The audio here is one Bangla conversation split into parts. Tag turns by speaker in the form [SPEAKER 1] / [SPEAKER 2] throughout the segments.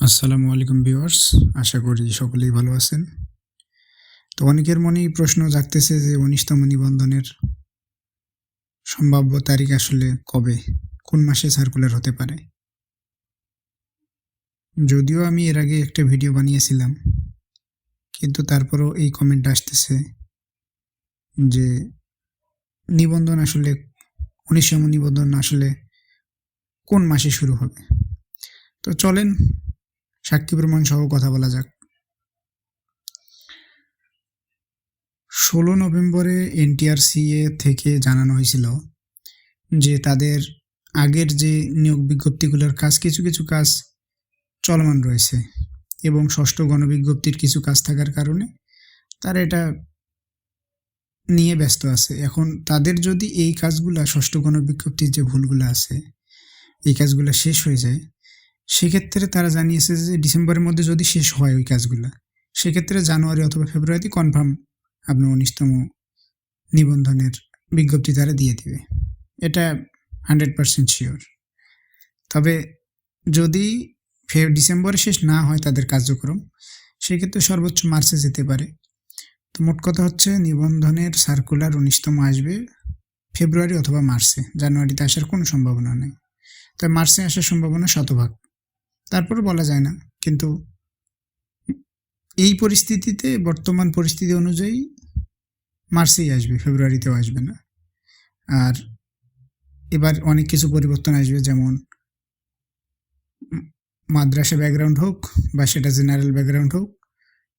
[SPEAKER 1] আসসালামু আলাইকুম ভিউয়ার্স, আশা করি সকলেই ভালো আছেন। তো অনেকের মনেই প্রশ্ন জাগতেছে যে উনিশতম নিবন্ধনের সম্ভাব্য তারিখ আসলে কবে? কোন মাসে সার্কুলার হতে পারে? যদিও আমি এর আগে একটা ভিডিও বানিয়েছিলাম, কিন্তু তারপরও এই কমেন্ট আসতেছে যে নিবন্ধন আসলে, উনিশতম নিবন্ধন আসলে কোন মাসে শুরু হবে? তো চলেন সাক্ষী প্রমাণ সহ কথা বলা যাক। ষোলো নভেম্বরে এনটিআরসিএ থেকে জানানো হয়েছিল যে তাদের আগের যে নিয়োগ বিজ্ঞপ্তিগুলোর কাজ, কিছু কিছু কাজ চলমান রয়েছে এবং ষষ্ঠ গণবিজ্ঞপ্তির কিছু কাজ থাকার কারণে তারা এটা নিয়ে ব্যস্ত আছে। এখন তাদের যদি এই কাজগুলা, ষষ্ঠ গণবিজ্ঞপ্তির যে ভুলগুলো আছে, এই কাজগুলো শেষ হয়ে যায় সেক্ষেত্রে তারা জানিয়েছে যে ডিসেম্বরের মধ্যে যদি শেষ হয় ওই কাজগুলো, সেক্ষেত্রে জানুয়ারি অথবা ফেব্রুয়ারিতে কনফার্ম আপনার উনিশতম নিবন্ধনের বিজ্ঞপ্তি তারা দিয়ে দিবে। এটা হান্ড্রেড পারসেন্ট শিওর তবে যদি ফে ডিসেম্বরে শেষ না হয় তাদের কার্যক্রম, সেক্ষেত্রে সর্বোচ্চ মার্চে যেতে পারে। তো মোট কথা হচ্ছে নিবন্ধনের সার্কুলার উনিশতম আসবে ফেব্রুয়ারি অথবা মার্চে। জানুয়ারিতে আসার কোনো সম্ভাবনা নেই। তবে মার্চে আসার সম্ভাবনা শতভাগ। তারপরে বলা যায় না। কিন্তু এই পরিস্থিতিতে, বর্তমান পরিস্থিতি অনুযায়ী মার্চেই আসবে, ফেব্রুয়ারিতেও আসবে না। আর এবার অনেক কিছু পরিবর্তন আসবে, যেমন মাদ্রাসা ব্যাকগ্রাউন্ড হোক বা সেটা জেনারেল ব্যাকগ্রাউন্ড হোক,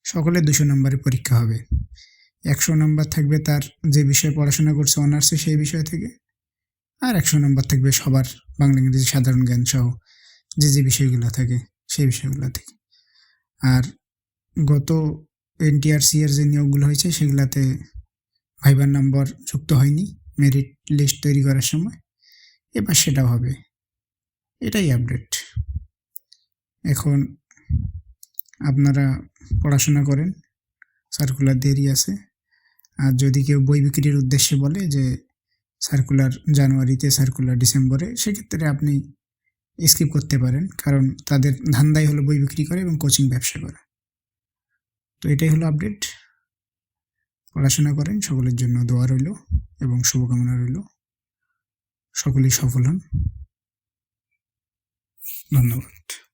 [SPEAKER 1] সকলে দুশো নম্বরে পরীক্ষা হবে। একশো নম্বর থাকবে তার যে বিষয়ে পড়াশোনা করছে অনার্সে সেই বিষয় থেকে, আর একশো নম্বর থাকবে সবার বাংলা, ইংরেজি, সাধারণ জ্ঞান সহ যে যে বিষয়গুলো থাকে, সেই বিষয়গুলো থেকে। আর গত এনটিআরসি এর যে নিয়োগগুলো হয়েছে, সেগুলাতে ভাইবার নম্বর যুক্ত হয়নি মেরিট লিস্ট তৈরি করার সময়। এবার সেটা হবে। এটাই আপডেট এখন আপনারা পড়াশোনা করেন সার্কুলার দেরি আছে। আর যদি কেউ বই বিক্রির উদ্দেশ্যে বলে যে সার্কুলার জানুয়ারিতে সার্কুলার ডিসেম্বরে, সেক্ষেত্রে আপনি স্কিপ করতে পারেন। কারণ তাদের ধান্দাই হলো বই বিক্রি করে এবং কোচিং ব্যবসা করা। তো এটাই হলো আপডেট পড়াশোনা করেন, সকলের জন্য দোয়া রইল এবং শুভকামনা রইল। সকলেই সফল হন। ধন্যবাদ।